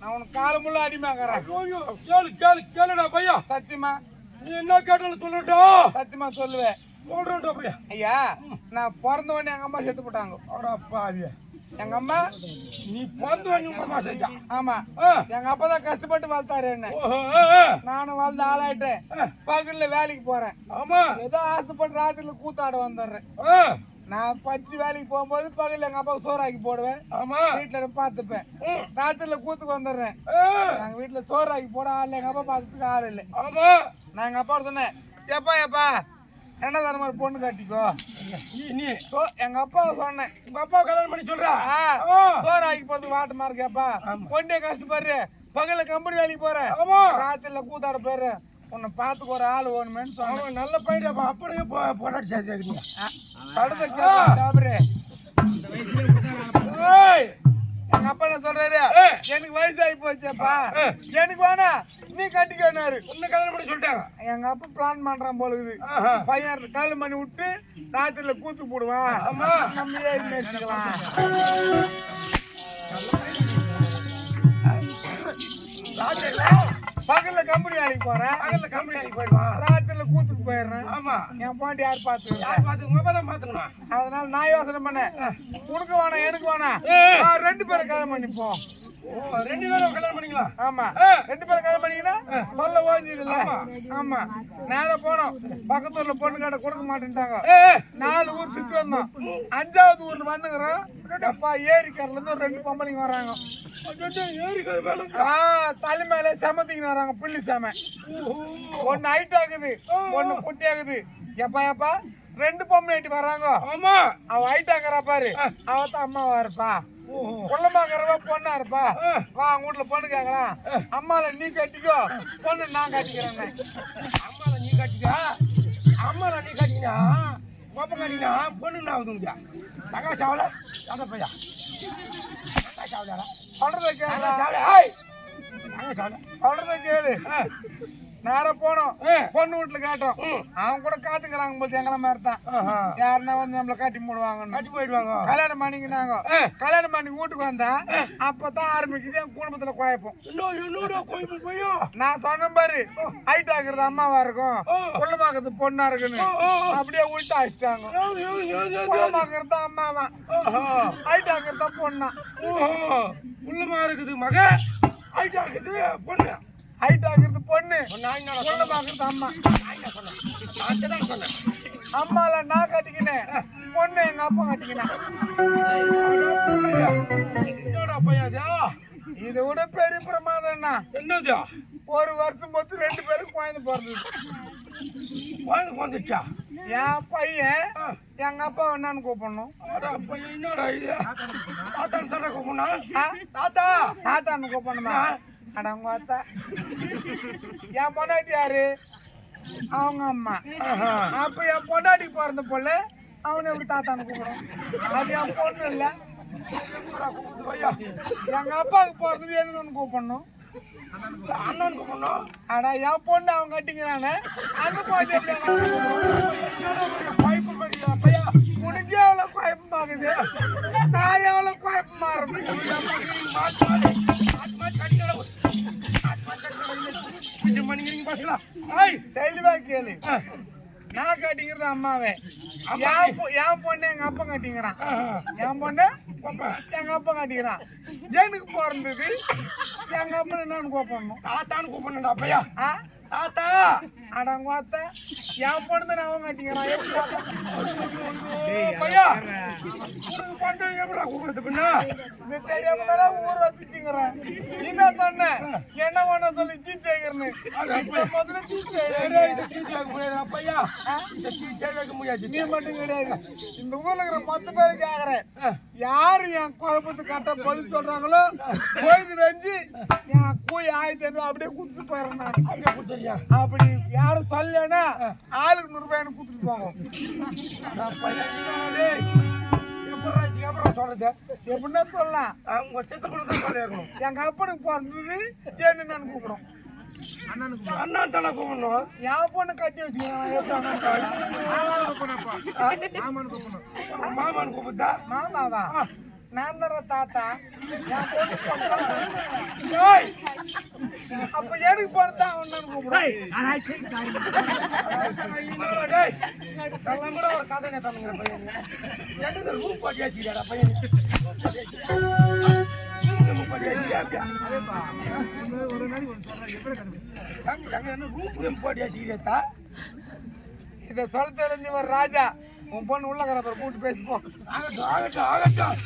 நான் உனக்கு காலமுள்ள அடிமையாக்குறேன். ஐயோ, கேளு கேளு கேளுடா பையா. சத்தியமா? நீ என்ன கேட்டாலும் சொல்லட்டும் சத்தியமா சொல்லுவேன். சொல்றேன்டா பையா. ஐயா நான் பிறந்த உடனே எங்க அம்மா செத்து போட்டாங்க. பாவிய. எங்க அம்மா? நீ பிறந்து வந்து உங்க அம்மா செஞ்சா ஆமா. எங்க அப்பா தான் கஷ்டப்பட்டு வளர்த்தாரு என்ன. நானும் வளர்ந்து ஆளாயிட்டேன். பகல்ல வேலைக்கு போறேன். ஆமா. ஏதோ ஆசைப்பட்டு ராத்திரில கூத்தாட வந்துடுறேன். நான் படிச்சு வேலைக்கு போகும்போது பகல்ல எங்க அப்பாவுக்கு சோறாக்கி போடுவேன். ஆமா. வீட்டுல ம், ராத்திரில கூத்துக்கு வந்துடுறேன். நாங்க வீட்டுல சோறாக்கி போட ஆள் எங்க அப்பா பார்த்துக்கு ஆள் இல்லை. ஆமா. நான் எங்க அப்பா சொன்னேன் எப்பா எப்பா என்ன தர மாதிரி பொண்ணு கட்டிக்கோ? நீ எங்க அப்பா சொன்னேன் உங்க அப்பா கல்யாணம் பண்ணி சொல்றா? சோறாக்கி போறதுக்கு வாட்டமா இருக்கேப்பா. பொண்ணே கஷ்டப்படுற. பகல்ல கம்பெனி வேலைக்கு போறேன் ராத்திரில கூத்தாட போயிரு உன்னை பார்த்துக்கு ஒரு ஆள் வேணுமேன்னு சொன்னேன். நல்ல பையன் அப்படியே போ- பொண்டாட்டி சேர்த்து வைக்கிறீங்க. படுத்த கேப்ரு ஏய், எங்க அப்பா என்ன சொல்றாரு. எனக்கு வயசாகி போச்சேப்பா. எனக்கு வேணா நீ கட்டிக்கனாரு உன்னை கல்யாணம் பண்ணி சொல்லிட்டாங்க. எங்க அப்பா பிளான் பண்றான் போல இருக்குது. பையன் காலு மணி விட்டு ராத்திரில கூத்து போடுவான். நம்ம ஏறி மேய்ச்சிக்கலாம். பகல்ல கம்பெனி வேலைக்கு போறேன். பகல்ல கம்பெனி வேலைக்கு போயிடுவான் ராத்திரில கூத்துக்கு போயிடுறேன். ஆமா. என் பாண்டி யார் தான் பார்த்துக்கணும்? அதனால நான் யோசனை பண்ணேன். உனக்கு வேணாம் எனக்கு வேணாம். ரெண்டு பேரும் கல்யாணம் பண்ணிப்போம். ரெண்டு பேரும் கல்யாணம் பண்ணிக்கலாம். ஆமா. ரெண்டு பேரும் கல்யாணம் பண்ணிக்கினா தொல்லை ஓஞ்சிது இல்ல ஆமா. நேரா போனோம். பக்கத்து ஊர்ல பொண்ணு கடை கொடுக்க மாட்டேன்ட்டாங்க. நாலு ஊர் சுத்தி வந்தோம். அஞ்சாவது ஊர்ல வந்துக்கிறோம். அப்பா ஏரிக்கரையில இருந்து ஒரு ரெண்டு பொம்பளைங்க வராங்க. தலை மேல செமத்திக்கின்னு வராங்க. புள்ளி செம. ஒன்னு ஹைட் ஆகுது ஒன்னு குட்டி ஆகுது. எப்பா எப்பா ரெண்டு பொம்பளை வராங்க. ஆமா. அவ ஹைட் ஆகுறா பாரு. அவ தான் அம்மாவா இருப்பா. குள்ளமாக்குறவா பொண்ணா இருப்பா. வா அவங்க வீட்டுல பொண்ணு கேக்கலாம் அம்மால நீ கட்டிக்கோ. பொண்ணு நான் கட்டிக்கிறேன் அம்மால நீ கட்டிக்க? அம்மால நீ கட்டிக்கினா கோப்ப கட்டிக்கினா பொண்ணு நான் ஆகுதுங்க தங்கா சாவல தங்க பையா? தங்கா சாவலடா சொல்றத கேளு. தங்கா சாவல சொல்றத கேளு. நேரா போனோம். பொண்ணு வீட்டுல கேட்டோம். அவங்க கூட காத்துக்கிறாங்க போது எங்களை மாதிரி தான். யாருன்னா வந்து நம்மள கட்டி மூடுவாங்கன்னு கட்டி போயிடுவாங்க. கல்யாணம் பண்ணிக்கினாங்க. கல்யாணம் பண்ணி வீட்டுக்கு வந்தா அப்பதான் ஆரம்பிக்குது. என் குடும்பத்துல குழப்பம். நான் சொன்ன பாரு ஹைட் ஆகுறது அம்மாவா இருக்கும். குள்ளமாக்குறது பொண்ணா இருக்குன்னு. அப்படியே உள்ட்டா அடிச்சிட்டாங்க. குள்ளமாக்குறது அம்மாவா. ஹைட் ஆகுறது தான் பொண்ணா. உள்ளமா இருக்குது மக ஐட்டா இருக்குது பொண்ணு. ஹைட் பொண்ணு. என்னடா குள்ளமாக்குறது அம்மா. அம்மால நான் கட்டிக்கினேன். பொண்ணு எங்க அப்பா கட்டிக்கினேன் இது? விட பெரிய பிரமாதம்னா என்னது? ஒரு வருஷம் பொறுத்து ரெண்டு பேரும் குழந்தை பிறந்தது குழந்தை வந்துச்சா? என் பையன் எங்க அப்பா என்னன்னு கூப்பிடணும். என்னடா இது? தாத்தா தாத்தா கூப்பிடா ஆ? தாத்தா! தாத்தான்னு கூப்பிடணுமா? அட உங்க அத்தா என் பொண்டாட்டி யாரு? அவங்க அம்மா. அப்ப என் பொண்டாட்டி பிறந்த பொண்ணு அவனை எப்படி தாத்தான்னு கூப்பிடும்? அது என் பொண்ணு இல்ல. பையா எங்க அப்பாவுக்கு பிறந்தது என்னன்னு கூப்பிடணும். அண்ணன் கூப்பிடணும். அட என் பொண்ணு அவன் கட்டிக்கிறானே. அந்த பொண்ணு பிச்சை பண்ணிக்கிறீங்க பாத்தீங்களா? ஐய் தெளிவா கேளு. நான் கட்டிக்கிறது அம்மாவே. என் பொண்ணு எங்க அப்பா கட்டிக்கிறான். என் பொண்ணு எங்க அப்பா கட்டிக்கிறான். எனக்கு பிறந்தது எங்க அப்பா என்னன்னு கூப்பிடணும் தாத்தான்னு கூப்பிடணும்டா பையா ஆ? தாத்தா! அடங்க அத்தை என் பொண்ணு எப்படி கூப்பிடணும்? பையா உனக்கு பண்றது எப்படா கூப்பிடுறது பின்னா? இது தெரியாம தானே ஊர் வச்சுங்கிறேன் என்ன சொன்ன? என்ன பண்ண சொல்லி தீச்சேக்கிறேன்னு இப்ப முதல்ல தீச்சே சீட்டு முடியாது பையா வைக்க முடியாது நீ மட்டும் கிடையாது இந்த ஊர்ல இருக்கிற மொத்த பேரும் கேக்குறேன். யாரு என் குழப்பத்து கட்ட பதில் சொல்றாங்களோ பொழுது வெஞ்சு என் கூலி ஆயிரத்தி ஐநூறு அப்படியே குடுத்துட்டு போயிடுறேன் அப்படியே அப்படி யாரும் சொல்லலைன்னா ஆளுக்கு நூறு ரூபாய் எனக்கு கொடுத்துட்டு போங்க. எப்படின்னா சொல்லலாம். எங்க அப்பனுக்கு பிறந்தது என்ன நான் கூப்பிடும் அண்ணன் தானே கூப்பிடணும்? என் பொண்ணு கட்டி வச்சுக்கிறேன். மாமான்னு கூப்பிட்டா? மாமாவா? நான் தாத்தா. என் பொண்ணு கூப்பிடுவான் இன்னொரு டேய், இதெல்லாம் கூட ஒரு கதை நேத்தானுங்கிற பையன். என்னது ரூம் பாட்டி ஆசிரியரா பையன்? என்ன? இதை சொல்ல நீ ஒரு ராஜா. உன் பொண்ணு உள்ள கரை கூப்பிட்டு பேசிப்போம் ஆகட்டும், ஆகட்டும், ஆகட்டும்.